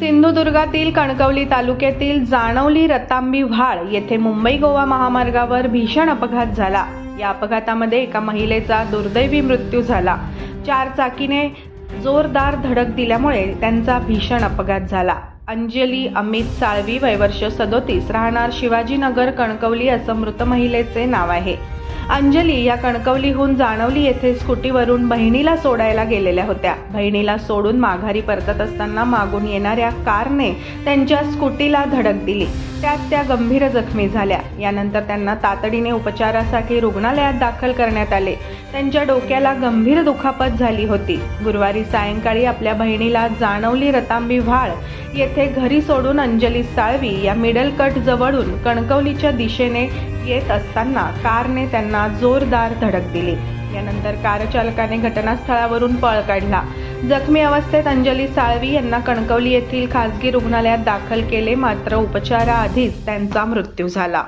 सिंधुदुर्गातील कणकवली तालुक्यातील जाणवली रतांबी व्हाळ येथे मुंबई गोवा महामार्गावर भीषण अपघात झाला. या अपघातामध्ये एका महिलेचा दुर्दैवी मृत्यू झाला. चार चाकीने जोरदार धडक दिल्यामुळे त्यांचा भीषण अपघात झाला. अंजली अमित साळवी वयवर्ष सदोतीस राहणार शिवाजीनगर कणकवली असं मृत महिलेचे नाव आहे. अंजली या कणकवलीहून जाणवली येथे स्कूटीवरून बहिणीला सोडायला गेलेल्या होत्या. बहिणीला सोडून माघारी परतत असताना मागून येणाऱ्या कारने त्यांच्या स्कूटीला धडक दिली. त्यात त्या गंभीर जखमी झाल्या. यानंतर त्यांना तातडीने उपचारासाठी रुग्णालयात दाखल करण्यात आले. त्यांच्या डोक्याला गंभीर दुखापत झाली होती. गुरुवारी सायंकाळी आपल्या बहिणीला जाणवली रतांबी व्हाळ. येथे घरी सोडून अंजली साळवी या मिडल कट जवळून कणकवलीच्या दिशेने येत असताना कारने त्यांना जोरदार धडक दिली. यानंतर कार चालकाने घटनास्थळावरून पळ काढला. जखमी अवस्थेत अंजली साळवी यांना कणकवली येथील खासगी रुग्णालयात दाखल केले मात्र उपचाराआधीच त्यांचा मृत्यू झाला.